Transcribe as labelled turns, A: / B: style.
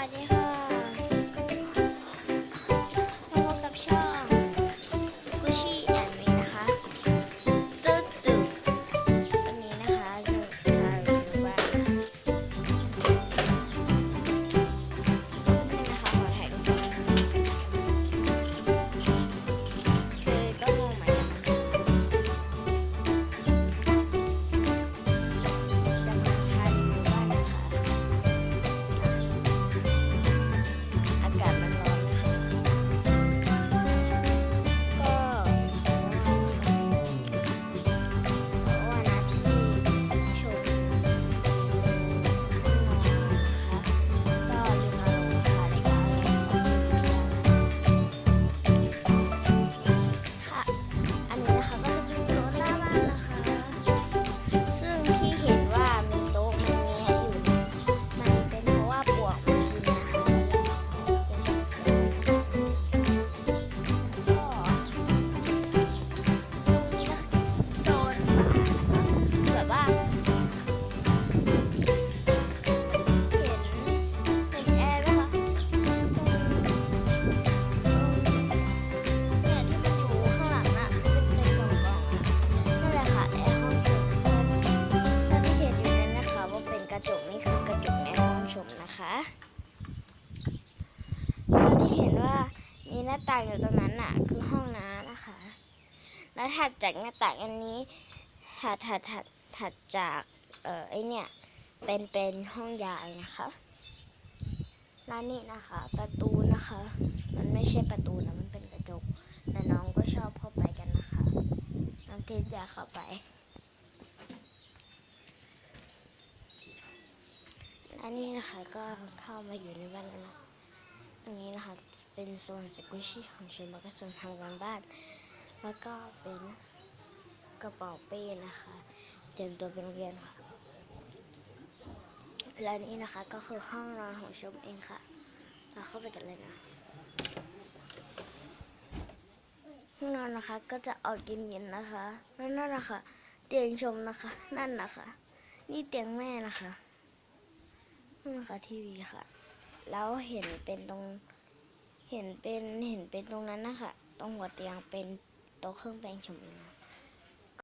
A: วั มนะคะแล้วที่เห็นว่ามีหน้าต่างอยู่ตรงนั้นน่ะ คือห้องน้ำนะคะ แล้วถัดจากหน้าต่างอันนี้ถัดถัดถัดถัดจากเอ่อไอเนี่ยเป็นเป็นห้องยายนะคะแล้วนี่นะคะ ประตูนะคะ มันไม่ใช่ประตูนะมันเป็นกระจกแต่น้องก็ชอบเข้าไปกันนะคะน้องเทนจะเข้าไป อันนี้นะคะก็เข้ามาอยู่ในบ้านแล้วนะตรงนี้นะคะเป็นโซนสกุชี่ของฉันแล้วก็โซนทำงานบ้าน แล้วก็เป็นกระเป๋าเป้นะคะเตรียมตัวเป็นโรงเรียนค่ะและนี่นะคะก็คือห้องนอนของชมเองค่ะ เราเข้าไปกันเลยนะห้องนอนนะคะก็จะออกเย็นๆนะคะ นั่นนะคะ เตียงชมนะคะ นั่นนะคะ นี่เตียงแม่นะคะ ค่ะทีวีค่ะ แล้วเห็นเป็นตรง เห็นเป็นเห็นเป็นตรงนั้นนะคะตรงหัวเตียงเป็นโต๊ะเครื่องแปรงชมเอง